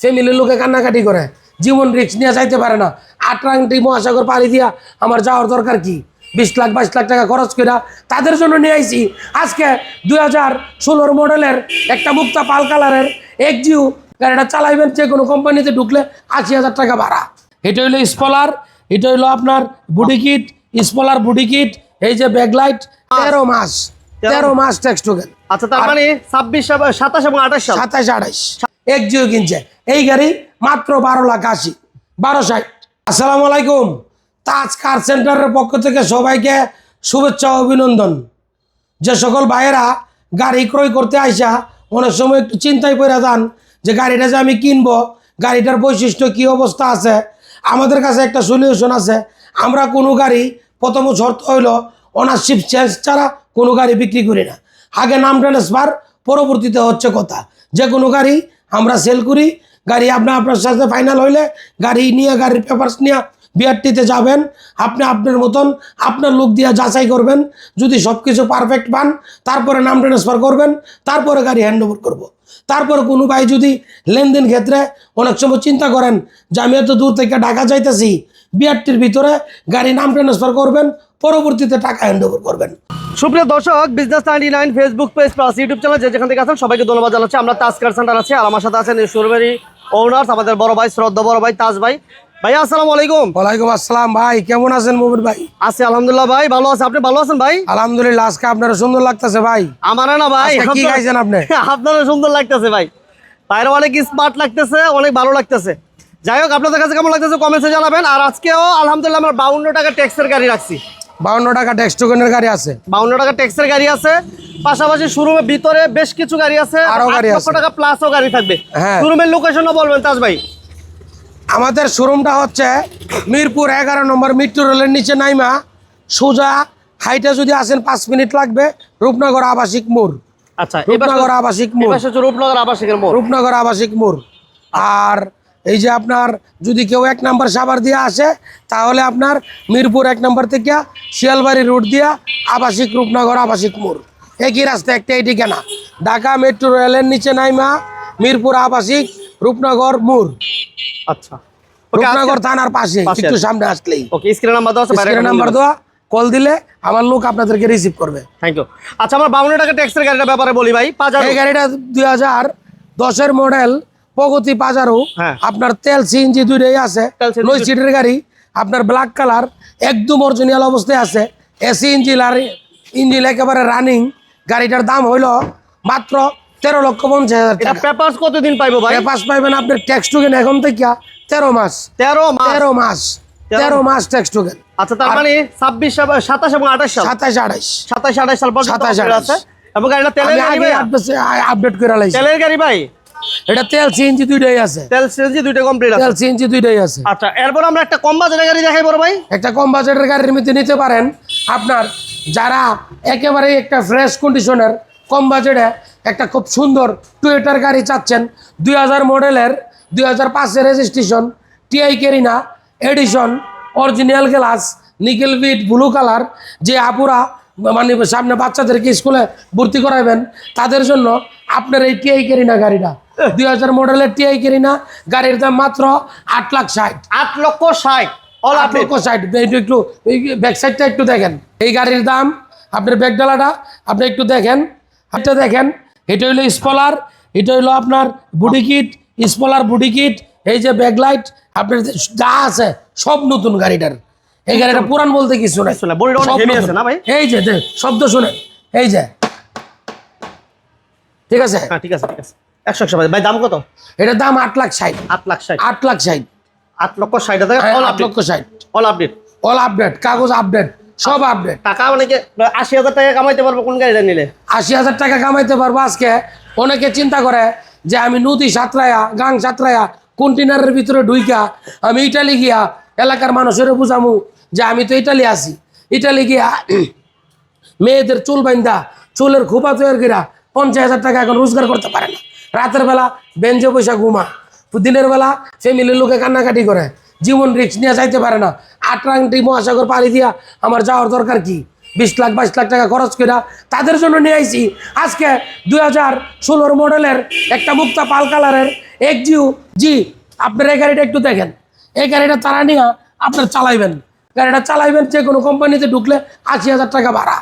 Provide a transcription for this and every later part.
ফ্যামিলির লোকে কান্নাকাটি করে। জীবন রিক্স নিয়ে যাইতে পারে না। আটরাংটি মহাসাগর পাড়ি দিয়া আমার যাওয়ার দরকার কি? বিশ লাখ বাইশ লাখ টাকা খরচ করে তাদের জন্য নিয়ে আইছি। আজকে দুই হাজার ষোলোর মডেলের একটা মুক্তা পাল কালারের এক্সিউ গাড়িটা চালাইবেন যে কোনো কোম্পানিতে ঢুকলে আশি হাজার টাকা ভাড়া। এটা হইল স্পলার এটা হইল আপনার body kit spoiler body kit এই যে ব্যাকলাইট তেরো মাস তেরো মাস। ট্যাক্স টোকেন আচ্ছা তার মানে ছাব্বিশ সাতাশ এবং আঠাশ সাতাশ আঠাইশ এক জিও কিনছে। এই গাড়ি মাত্র বারো লাখ আশি। বারো ষাট। আসসালামু আলাইকুম। তাজ কার সেন্টারের পক্ষ থেকে সবাইকে শুভেচ্ছা অভিনন্দন। যে সকল ভাইয়েরা গাড়ি ক্রয় করতে আইসা, অনেক সময় একটু চিন্তায় পড়ে যান যে গাড়িটা যে আমি কিনবো, গাড়িটার বৈশিষ্ট্য কি অবস্থা আছে? আমাদের কাছে একটা সলিউশন আছে। আমরা কোনো গাড়ি, প্রথম শর্ত হইল অনারশিপ চেঞ্জ ছাড়া কোনো গাড়ি বিক্রি করি না। আগে নাম ট্রান্সফার পরবর্তীতে হচ্ছে কথা। যে কোনো গাড়ি আমরা সেল করি, গাড়ি আপনার আপনার সাথে ফাইনাল হইলে গাড়ি নিয়ে, গাড়ির পেপারস নিয়ে বিআরটিতে যাবেন। আপনি আপনার মতন আপনার লোক দিয়ে যাচাই করবেন। যদি সব কিছু পারফেক্ট পান, তারপরে নাম ট্রান্সফার করবেন, তারপরে গাড়ি হ্যান্ড ওভার করব। তারপরে কোনো ভাই যদি লেনদেন ক্ষেত্রে অনেক সময় চিন্তা করেন যে আমি এত দূর থেকে ঢাকা যাইতেছি বিআরটির ভিতরে গাড়ি নাম ট্রান্সফার করবেন পরবর্তীতে টাকা হ্যান্ড ওভার করবেন। সুপ্রিয় দর্শক business ninety nine Facebook page plus YouTube channel যে যেখান থেকে আছেন সবাইকে ধন্যবাদ জানাচ্ছি। আমরা তাজ কার সেন্টার আছি আর আমার সাথে আছেন এই শোরুমেরই ওনার্স আমাদের বড় ভাই শ্রদ্ধা বড় ভাই তাজ ভাই। ভাই আসসালামু আলাইকুম। ওয়ালাইকুম আসসালাম ভাই কেমন আছেন মুবির ভাই? আছি আলহামদুলিল্লাহ ভাই ভালো আছে। আপনি ভালো আছেন ভাই? আলহামদুলিল্লাহ আজকে আপনার সুন্দর লাগতেছে ভাই। আমার না ভাই কি খাইছেন আপনি? আপনারও সুন্দর লাগতেছে ভাই। বাইরে অনেক স্মার্ট লাগতেছে অনেক ভালো লাগতেছে। যাই হোক আপনাদের কাছে কেমন লাগতেছে কমেন্টসে জানাবেন। আর আজকেও আলহামদুলিল্লাহ আমরা বাউন্ন টাকা ট্যাক্সের গাড়ি রাখছি। বাউন্ন টাকা ট্যাক্স টোকেনের গাড়ি আছে। বাউন্ন টাকা ট্যাক্সের গাড়ি আছে। পাশাপাশি শোরুমের ভিতরে বেশ কিছু গাড়ি আছে। আরও গাড়ি আছে। টাকা প্লাসও গাড়ি থাকবে। হ্যাঁ। শোরুমের লোকেশনও বলবেন তাজ ভাই। আমাদের শোরুমটা হচ্ছে মিরপুর এগারো নম্বর মিট্রো রেলের নিচে নাইমা। সোজা হাইটে যদি আসেন পাঁচ মিনিট লাগবে। রূপনগর আবাসিক মোড়। আচ্ছা রূপনগর আবাসিক মোড়। রূপনগর আবাসিকের মোড়। রূপনগর আবাসিক মোড়। আর এই যে আপনার যদি কেউ এক নাম্বার সাবার দিয়ে আসে তাহলে আপনার মিরপুর এক নম্বর থেকে শিয়ালবাড়ি রুট দিয়া আবাসিক রূপনগর আবাসিক মোড়। একই রাস্তা একটা এই ঠিকানা ঢাকা মেট্রো রেলের নিচে নাইমা মিরপুর আবাসিক রূপনগর মোড়। আচ্ছা। রূপনগর থানার পাশে একটু সামনে আসলেই। ওকে স্ক্রিন নাম্বার দেওয়া নাম্বার দেওয়া কল দিলে আমার লোক আপনাদেরকে রিসিভ করবে। থ্যাংক ইউ আচ্ছা আমরা বাউন্ন টাকা ট্যাক্সের গাড়িটার ব্যাপারে বলি ভাই পাঁচ এই গাড়িটা দুই হাজার দশের মডেল প্রগতি পাজারো হ্যাঁ। আপনার তেল সিএনজি দুইটাই আছে নয় সিটের গাড়ি আপনার ব্ল্যাক কালার একদম অরিজিনাল অবস্থায় আছে। এসি ইঞ্জিন আর ইঞ্জিন একেবারে রানিং গাড়িটার দাম হইল মাত্র তেরো লক্ষ পঞ্চাশ হাজার টাকা। কতদিন পাইবো ভাই? পাস পাইবেন আপনার ট্যাক্স টোকেন এখন থেকে তেরো মাস। তেরো মাস? তেরো মাস। তেরো মাস। ট্যাক্স টোকেন আচ্ছা তার মানে ছাব্বিশ সাতাশ এবং আঠাশ সাল? সাতাশ আঠাইশ সাতাশ আঠাশ সাল সাতাশ, আঠাশ। আছে। এবং গাড়িটা তেলের গাড়ি আপডেট করে তেলের গাড়ি ভাই? এটা তেল সিএনজি দুইটাই আছে। তেল সিএনজি দুইটা কমপ্লিট আছে। তেল সিএনজি দুইটাই আছে। আচ্ছা এরপর আমরা একটা কম বাজারের গাড়ি দেখাই বড় ভাই। একটা কম বাজেটের গাড়ির মধ্যে নিতে পারেন আপনার যারা একেবারে একটা ফ্রেশ কন্ডিশনের কম বাজেটে একটা খুব সুন্দর টুয়েটার গাড়ি চাচ্ছেন দুই হাজার মডেলের দুই হাজার পাঁচের registration TI Carina edition original glass nickel bit blue colour যে আপুরা মানে সামনে বাচ্চাদেরকে স্কুলে ভর্তি করাবেন তাদের জন্য আপনার এই টিআই কেরিনা গাড়িটা। দুই হাজার মডেলের টিআই কেরিনা গাড়ির দাম মাত্র আট লাখ ষাট। আট লক্ষ ষাট অল আট লক্ষ ষাট একটু ব্যাক সাইডটা একটু দেখেন। এই গাড়ির দাম আপনার আপনি একটু দেখেন। এটা দেখেন এটা হইল স্পলার এটা হইল আপনার body kit spoiler body kit এই যে ব্যাকলাইট আপনার যা আছে সব নতুন গাড়িটার। এই গাড়িটা পুরান বলতে কিছু নাই। না, না? এই যে শব্দ শুনে এই যে। ঠিক আছে? হ্যাঁ ঠিক আছে ঠিক আছে। একশো একশো ভাই দাম কত? এটার দাম আট লাখ ষাট। আট লাখ ষাট। আট লাখ ষাট। আট লক্ষ ষাট হাজার। হ্যাঁ, অল আট লক্ষ ষাট। অল আপডেট অল আপডেট কাগজ আপডেট সব আপডেট টাকা অনেকে আশি হাজার টাকা কামাইতে পারব কোন গাড়িটা নিলে? আশি হাজার টাকা কামাইতে পারব আজকে। অনেকে চিন্তা করে যে আমি নদী সাঁতরায়া গাং সাঁতরায়া কন্টেনারের ভিতরে ঢুইকা আমি ইটালি গিয়া এলাকার মানুষের বুঝামু যে আমি তো ইটালি আছি। ইটালি গিয়া মেয়েদের চুল বাইন্দা চুলের খোপা তৈরি করা পঞ্চাশ হাজার টাকা এখন রোজগার করতে পারে না। রাতের বেলা বেঞ্জে পয়সা ঘুমা। দিনের বেলা ফ্যামিলির লোকে কান্নাকাটি করে। জীবন রিক্স নিয়ে যাইতে পারে না। আটরাংটি মহাসাগর পাড়ি দিয়া আমার যাওয়ার দরকার কি? বিশ লাখ, বাইশ লাখ টাকা খরচ করে তাদের জন্য নিয়ে আইছি। আজকে দুই হাজার ষোলোর মডেলের একটা মুক্তা পাল কালারের এক জিও জি। আপনার এই গাড়িটা একটু দেখেন। এই গাড়িটা তারা নিয়ে আপনার চালাইবেন। গাড়িটা চালাইবেন যে কোনো কোম্পানিতে ঢুকলে আশি হাজার টাকা ভাড়া।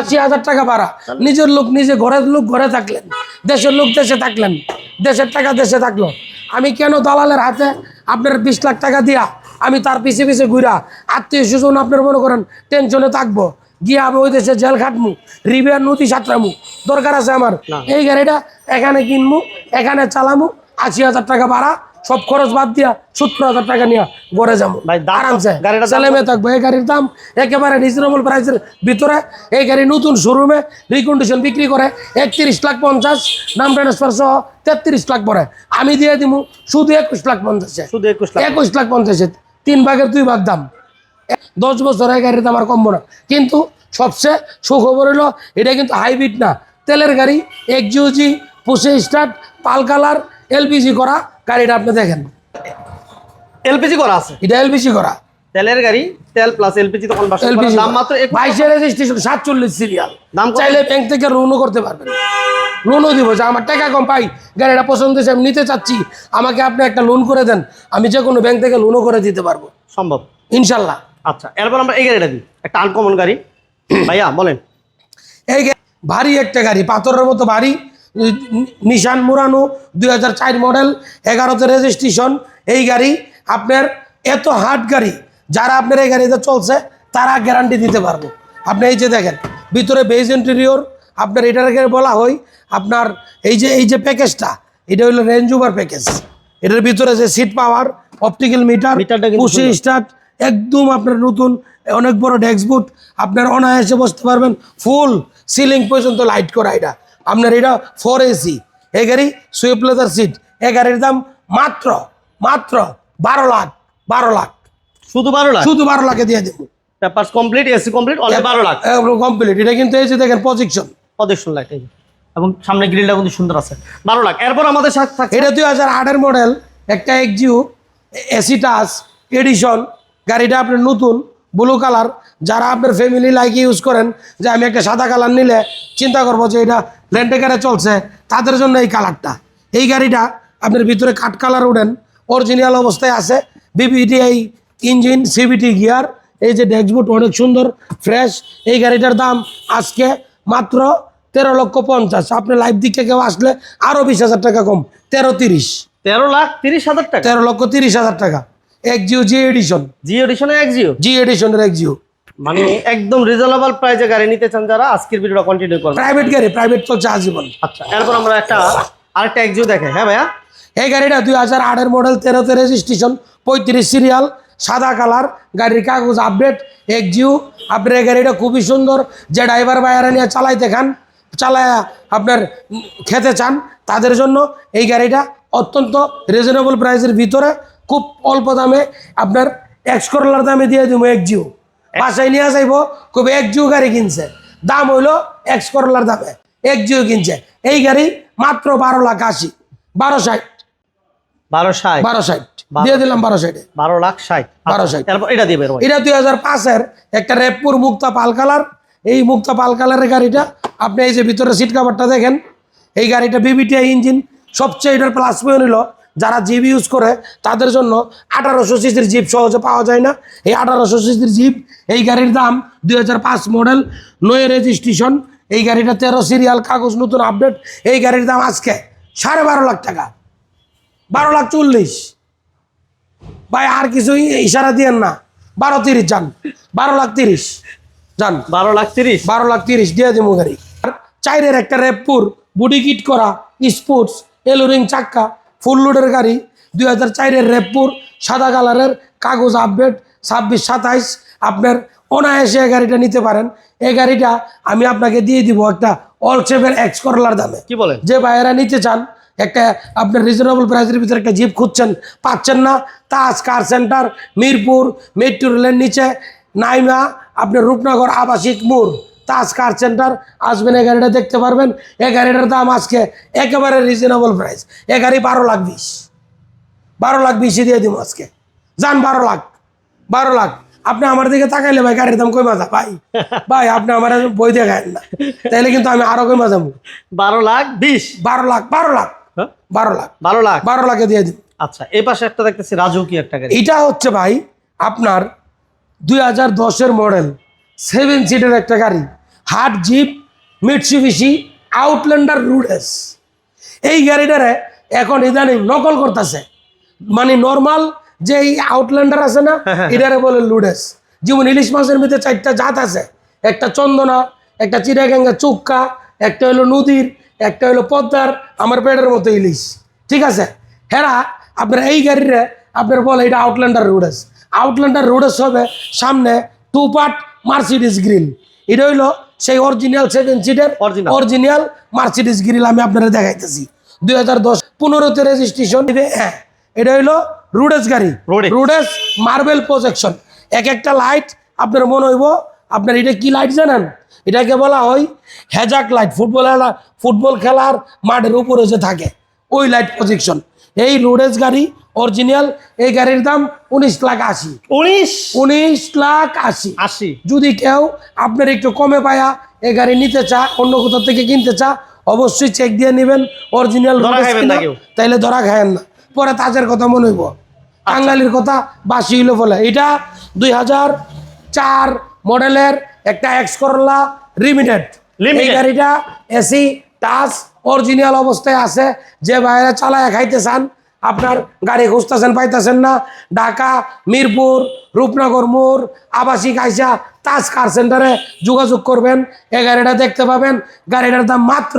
আশি হাজার টাকা ভাড়া। নিজের লোক, নিজে ঘরের লোক ঘরে থাকলেন। দেশের লোক দেশে থাকলেন দেশের টাকা দেশে থাকল। আমি কেন দালালের হাতে আপনার বিশ লাখ টাকা দিয়া আমি তার পিছিয়ে পিছিয়ে ঘুরা? আত্মীয় স্বজন আপনার মনে করেন টেনশনে থাকব। গিয়ে আমি ওই দেশে জেল খাটমু রিভিয়ার নথি সাঁতরামু। দরকার আছে আমার। এই গাড়িটা এখানে কিনমু এখানে চালামু আশি হাজার টাকা ভাড়া সব খরচ বাদ দিয়া সত্তর হাজার টাকা নিয়ে ঘরে যাব। আরামসে। মেয়ে থাকব এই গাড়ির দাম একেবারে রিজনেবল প্রাইসের ভিতরে। এই গাড়ি নতুন শোরুমে রিকন্ডিশন বিক্রি করে একত্রিশ লাখ পঞ্চাশ নাম ট্রান্সফার সহ তেত্রিশ লাখ পরে। আমি দিয়ে দিব শুধু একুশ লাখ পঞ্চাশে শুধু একুশ লাখ। একুশ লাখ পঞ্চাশে তিন ভাগের দুই ভাগ দাম। দশ বছর এই গাড়ির দাম আর কমবো না। কিন্তু সবচেয়ে সুখবর হলো এটা কিন্তু হাইব্রিড না। তেলের গাড়ি এক জিওজি পুষে স্টার্ট পাল কালার এলপিজি করা গাড়িটা আপনি দেখেন। এলপিজি করা আছে? এটা এলপিজি করা। তেলের গাড়ি তেল প্লাস এলপিজি তো কনভার্সন এলপিজি দাম মাত্র একুশ বাইশে রেজিস্ট্রেশন সাতচল্লিশ সিরিয়াল দাম চাইলে ব্যাংক থেকে লোনও করতে পারবেন। লোনও দিব যে আমার টাকা কম পাই গাড়িটা পছন্দ হয়েছে আমি নিতে চাচ্ছি আমাকে আপনি একটা লোন করে দেন আমি যে কোনো ব্যাংক থেকে লোনও করে দিতে পারব। সম্ভব। ইনশাল্লাহ। আচ্ছা এরপর আমরা এই গাড়িটা দিই। একটা আনকমন গাড়ি। ভাইয়া বলেন। এই ভারী একটা গাড়ি পাথরের মতো ভারী নিশান মুরানো দুই হাজার চার মডেল এগারোতে রেজিস্ট্রেশন এই গাড়ি আপনার এত হার্ড গাড়ি যারা আপনার এই গাড়িতে চলছে তারা গ্যারান্টি দিতে পারব। আপনি এই যে দেখেন ভিতরে বেজ ইন্টেরিয়র আপনার এটাকে বলা হয় আপনার এই যে এই যে প্যাকেজটা এটা হলো রেঞ্জ ওভার প্যাকেজ এটার ভিতরে যে সিট পাওয়ার অপটিক্যাল মিটার মিটারটা কিন্তু স্টার্ট একদম আপনার নতুন অনেক বড় ডেস্ক বুট আপনার অনায়াসে বসতে পারবেন ফুল সিলিং পর্যন্ত লাইট করা এটা। আপনার এটা ফোর এসি এই গাড়ি সুইফট লেদার সিট এই গাড়ির দাম মাত্র মাত্র বারো লাখ বারো লাখ। শুধু বারো লাখ? শুধু বারো লাখে দিয়ে দেবো। কমপ্লিট এসি কমপ্লিট অনলি বারো লাখ। কমপ্লিট এটা কিন্তু দেখেন প্রজেকশন লাইট এবং সামনে গ্রিলটা কিন্তু সুন্দর আছে। বারো লাখ। এরপর আমাদের সাথে থাকছে এটা দুই হাজার আটের মডেল একটা এক্সিউ এসি টাচ এডিশন গাড়িটা আপনার নতুন। ব্লু কালার যারা আপনার ফ্যামিলি লাইক ইউজ করেন যে আমি একটা সাদা কালার নিলে চিন্তা করব যে এটা ল্যান্ডেকারে চলছে তাদের জন্য এই কালারটা এই গাড়িটা আপনার ভিতরে কাঠ কালার উঠেন অরিজিনাল অবস্থায় আছে বিবিটিআই ইঞ্জিন সিবিটি গিয়ার এই যে ডেক্সবুট অনেক সুন্দর ফ্রেশ এই গাড়িটার দাম আজকে মাত্র তেরো লক্ষ পঞ্চাশ। আপনি লাইভ দিকে কেউ আসলে আরও বিশ হাজার টাকা কম তেরো তিরিশ। তেরো লাখ তিরিশ হাজার টাকা। তেরো লক্ষ তিরিশ হাজার টাকা। জি এডিশন জি এডিশনের এক মানে একদম রিজনেবল প্রাইসে গাড়ি নিতে চান যারা আজকের ভিডিওটা কন্টিনিউ প্রাইভেট গাড়ি প্রাইভেট চলছে আজীবন। আচ্ছা এরপর আমরা একটা আরেকটা দেখে হ্যাঁ ভাইয়া? এই গাড়িটা দুই হাজার আটের মডেল তেরোতে রেজিস্ট্রেশন পঁয়ত্রিশ সিরিয়াল সাদা কালার গাড়ির কাগজ আপডেট এক জিও আপনার এই গাড়িটা খুবই সুন্দর যে ড্রাইভার বাইরে নিয়ে চালাইতে খান চালায় আপনার খেতে চান তাদের জন্য এই গাড়িটা অত্যন্ত রিজনেবল প্রাইসের ভিতরে খুব অল্প দামে আপনার এক্স করলার দামে দিয়ে দিব এক জিও। বাসায় নিয়ে যাইব খুব এক জিও গাড়ি কিনছে। দাম হইল এক্স করলার দামে এক জিও কিনছে। এই গাড়ি মাত্র বারো লাখ আশি। বারো ষাট। বারো ষাট। বারো ষাট। দিয়ে দিলাম বারো ষাটে। বারো লাখ ষাট। বারো ষাট। এটা দিয়ে এটা দুই হাজার পাঁচের একটা রেপপুর মুক্তা পাল কালার। এই মুক্তা পাল কালারের গাড়িটা আপনি এই যে ভিতরে সিট কাভারটা দেখেন এই গাড়িটা বিবিটিআই ইঞ্জিন সবচেয়ে এটার প্লাস পয়েন্ট হলো যারা জিপ ইউজ করে তাদের জন্য আঠারোশো সিসির জিপ সহজে পাওয়া যায় না। এই আঠারোশো সিসির জিপ এই গাড়ির দাম দুই হাজার পাঁচ মডেল নয় রেজিস্ট্রেশন এই গাড়িটা তেরো সিরিয়াল কাগজ নতুন আপডেট এই গাড়ির দাম আজকে সাড়ে বারো লাখ টাকা। বারো লাখ চল্লিশ। ভাই আর কিছুই ইশারা দিয়েন না। বারো তিরিশ যান। বারো লাখ তিরিশ। যান। বারো লাখ তিরিশ? বারো লাখ তিরিশ দিয়ে দিব গাড়ি। আর চাইরের একটা র্যাপপুর বুডি কিট করা স্পোর্টস এলোরিং চাক্কা ফুল লোডের গাড়ি দুই হাজার চারের র্যাপপুর সাদা কালারের কাগজ আপডেট ছাব্বিশ সাতাইশ। আপনার অনায়াসে এই গাড়িটা নিতে পারেন। এই গাড়িটা আমি আপনাকে দিয়ে দিব একটা অল সেভেন এক্স করলার দামে। কি বলেন? যে ভাইয়েরা নিতে চান একটা আপনার রিজনেবল প্রাইসের ভিতরে একটা জিপ খুঁজছেন পাচ্ছেন না Taj car centre Mirpur metro রেলের নিচে নাইমা আপনার রূপনগর আবাসিক মোড়। তাজ কার সেন্টার আসবেন এ গাড়িটা দেখতে পারবেন। এই গাড়িটার দাম আজকে একেবারে রিজনেবল প্রাইস এ গাড়ি বারো লাখ বিশ। বারো লাখ বিশে দিয়ে দিব আজকে। যান বারো লাখ। বারো লাখ। আপনি আমার দিকে তাকাইলে ভাই গাড়ির দাম কই মাজা ভাই। ভাই আপনি আমার বই দেখায় না। তাইলে কিন্তু আমি আরও কই মাজাবো বারো লাখ বিশ? বারো লাখ বারো লাখ। হ্যাঁ? বারো লাখ। বারো লাখ? বারো লাখে দিয়ে দিন আচ্ছা এই পাশে একটা দেখতেছি রাজু কি একটা গাড়ি। এটা হচ্ছে ভাই আপনার দুই হাজার দশের মডেল সেভেন সিটের একটা গাড়ি। হার্ট জিপ মিটসুবিশি আউটল্যান্ডার রুডেস। এই গাড়িটারে এখন ইদানিং নকল করতেছে। মানে নর্মাল যে এই আউটল্যান্ডার আছে না এটারে বলে লুডেস। যেমন ইলিশ মাছের মধ্যে চারটা জাত আছে। একটা চন্দনা একটা চিরাগাঙ্গা চুক্কা একটা হলো নদীর একটা হলো পদ্মার আমার পেটের মতো ইলিশ। ঠিক আছে? হেরা আপনার এই গাড়িরে আপনার বলে এটা আউটল্যান্ডার রুডেস। আউটল্যান্ডার রুডেস হবে সামনে টু পার্ট মার্সিডিস গ্রিল এটা হইল সেই অরিজিনাল সেভেন সিটের। অরিজিনাল মার্সিডিস গ্রিল আমি আপনারা দেখাইতেছি। দুই হাজার দশ পনেরোতে রেজিস্ট্রেশন হ্যাঁ এটা হইল রুডেস গাড়ি। রুডেস মার্বেল প্রজেকশন এক একটা লাইট আপনার মনে হইব আপনার এটা কি লাইট জানেন? এটাকে বলা হয় হেজাক লাইট ফুটবল ফুটবল খেলার মাঠের উপরে যে থাকে ওই লাইট প্রজেকশন এই রুডেস গাড়ি অরিজিনাল এই গাড়ির দাম উনিশ লাখ আশি। উনিশ? উনিশ লাখ আশি। আশি। যদি কেউ আপনার একটু কমে পায়া এই গাড়ি নিতে চা অন্য কোথাও থেকে কিনতে চা অবশ্যই চেক দিয়ে নেবেন অরিজিনাল ধরা না কেউ। তাইলে ধরা খায়েন না। পরে তাজের কথা মনে হইব। বাঙালির কথা বাসি হইল বলে। এটা দুই হাজার চার মডেলের একটা এক্স করলা লিমিটেড এই গাড়িটা এসি টাচ অরিজিনাল অবস্থায় আছে, যে বাইরে চালায় খাইতে চান আপনার গাড়ি খুঁজতেছেন, পাইতেছেন না। ঢাকা, মিরপুর, রূপনগর মোড়, আবাসিক আইসা তাজ কার সেন্টারে যোগাযোগ করবেন। এই গাড়িটা দেখতে পাবেন। গাড়িটার দাম মাত্র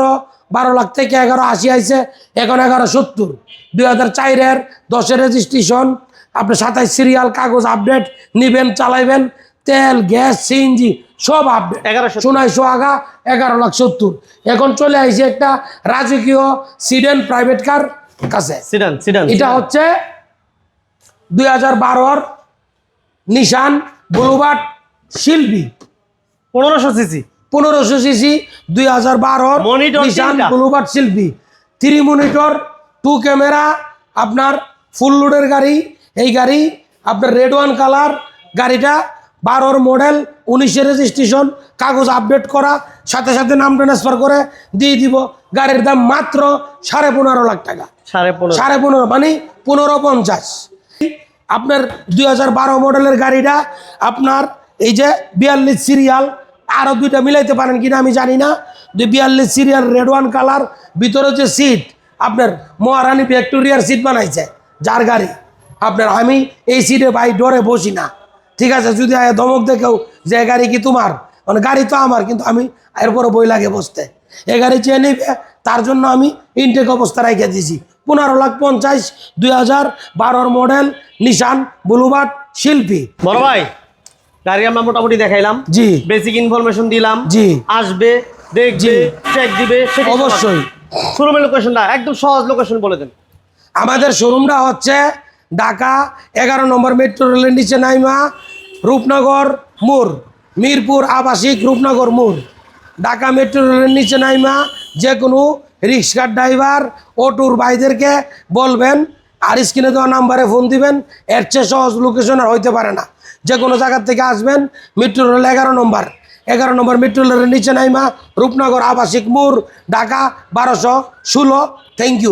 বারো লাখ থেকে এগারো আশি আইসে এখন এগারো সত্তর। দুই হাজার চারের দশের রেজিস্ট্রেশন আপনি সাতাইশ সিরিয়াল কাগজ আপডেট নিবেন, চালাইবেন। তেল গ্যাস সিএনজি সব আপডেট এগারোশো সোনাইশো আগা এগারো লাখ সত্তর। এখন চলে আইছে একটা রাজকীয় সিডেন প্রাইভেট কার কাছে। সিডান সিডান এটা হচ্ছে দুই হাজার বারোর নিশান বুলুবাট শিল্পী পনেরোশো সিসি। পনেরোশো সিসি দুই হাজার বারোর Nissan. Bluebird Sylphy three monitor two camera আপনার ফুল লোডের গাড়ি। এই গাড়ি আপনার রেড ওয়ান কালার গাড়িটা বারোর মডেল উনিশের রেজিস্ট্রেশন কাগজ আপডেট করা সাথে সাথে নাম ট্রান্সফার করে দিয়ে দিব। গাড়ির দাম মাত্র সাড়ে পনেরো লাখ টাকা। সাড়ে পনেরো। সাড়ে পনেরো মানে পনেরো পঞ্চাশ। আপনার দুই হাজার বারো মডেলের গাড়িটা আপনার এই যে বিয়াল্লিশ সিরিয়াল আরও দুইটা মিলাইতে পারেন কিনা আমি জানি না। যে বিয়াল্লিশ সিরিয়াল রেড ওয়ান কালার ভিতরে যে সিট আপনার মহারানী ভিক্টোরিয়ার সিট বানাইছে যার গাড়ি। আপনার আমি এই সিটে ভাই ডরে বসি না। ঠিক আছে যদি আয় ধমক দেখেও যে গাড়ি কি তোমার? মানে গাড়ি তো আমার কিন্তু আমি এরপরে বই লাগে বসতে। এ গাড়ি চেয়ে নিবে তার জন্য আমি ইনটেক অবস্থা রেখে দিয়েছি। পনেরো লাখ পঞ্চাশ দুই হাজার বারোর মডেল নিশান ব্লুবার্ড শিল্পী বড় ভাই গাড়ি আমরা মোটামুটি দেখাইলাম। জি। বেসিক ইনফরমেশন দিলাম। জি। আসবে দেখবে চেক দিবে অবশ্যই। শোরুমের লোকেশনটা একদম সহজ লোকেশন বলে দেন। আমাদের শোরুমটা হচ্ছে ঢাকা, এগারো নম্বর মেট্রো রেলের নিচে নাইমা, রূপনগর মোড়, মিরপুর আবাসিক রূপনগর মোড়। ঢাকা মেট্রো রেলের নিচে নাইমা যে কোনো রিক্সার ড্রাইভার অটোর ভাইদেরকে বলবেন, আর স্ক্রিনে দেওয়া নাম্বারে ফোন দিবেন, এর চেয়ে সহজ লোকেশন আর হইতে পারে না। যে কোনো জায়গার থেকে আসবেন মেট্রো রেল এগারো নম্বর। এগারো নম্বর মেট্রো রেলের নিচে নাইমা, রূপনগর আবাসিক মোড়, ঢাকা, বারোশো ষোলো। Thank you